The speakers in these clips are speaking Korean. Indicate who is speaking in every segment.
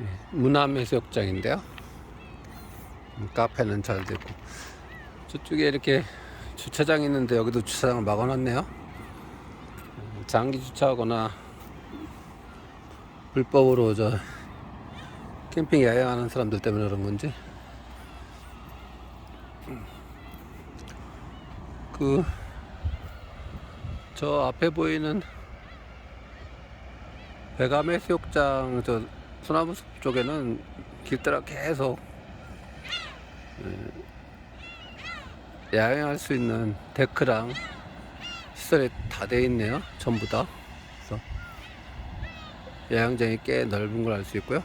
Speaker 1: 예, 문암해수욕장인데요. 음, 카페는 잘 됐고 저쪽에 이렇게 주차장이 있는데 여기도 주차장을 막아놨네요. 음, 장기 주차하거나 불법으로 저 캠핑 야영하는 사람들 때문에 그런 건지 그 저 앞에 보이는 배감의 수욕장 저 소나무 숲 쪽에는 길 따라 계속 예, 야영할 수 있는 데크랑 시설이 다 돼 있네요. 전부 다. 그래서 야영장이 꽤 넓은 걸 알 수 있고요.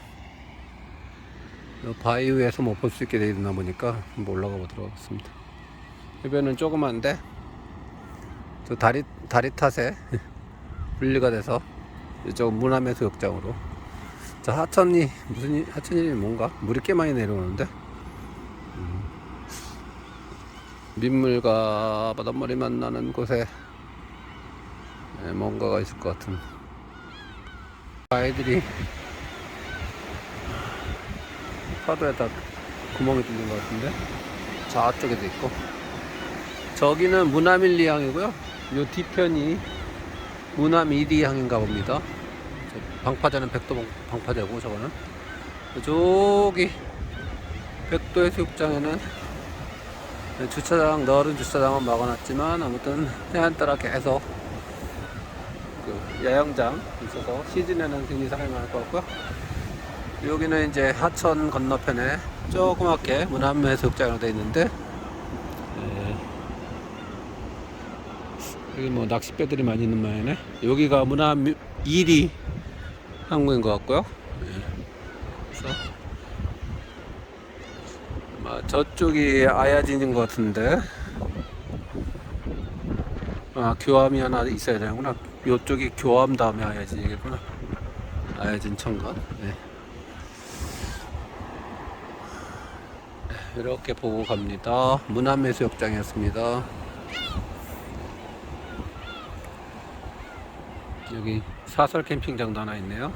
Speaker 1: 요 바위 위에서 못 볼 수 있게 돼 있나 보니까 한번 올라가 보도록 하겠습니다. 해변은 조그만데 저 다리 다리 탓에 분리가 돼서 이쪽 문암해수욕장으로 저 하천이 무슨 일, 하천이 뭔가? 물이 꽤 많이 내려오는데? 음, 민물과 바닷물이 만나는 곳에 예, 뭔가가 있을 것 같은. 아이들이 파도에 다 구멍이 뚫린 것 같은데? 저쪽에도 있고. 저기는 문암일리항이고요. 요 뒤편이 문암 1리 향인가 봅니다. 저 방파제는 백도 방파제고 저거는 저기 백도 해수욕장에는 주차장 넓은 주차장은 막아놨지만 아무튼 해안 따라 계속 그 야영장 있어서 시즌에는 굉장히 사람이 많을 것 같고요. 여기는 이제 하천 건너편에 조그맣게 문암 해수욕장으로 되어 있는데 예, 여기 뭐 낚싯배들이 많이 있는 모양이네. 여기가 문암 1위 항구인 것 같고요. 아마 저쪽이 아야진인 것 같은데. 아 교암이 하나 있어야 되는구나. 이쪽이 교암 다음에 아야진이겠구나. 아야진 천간. 네. 이렇게 보고 갑니다. 문암해수욕장이었습니다. 여기 사설 캠핑장도 하나 있네요.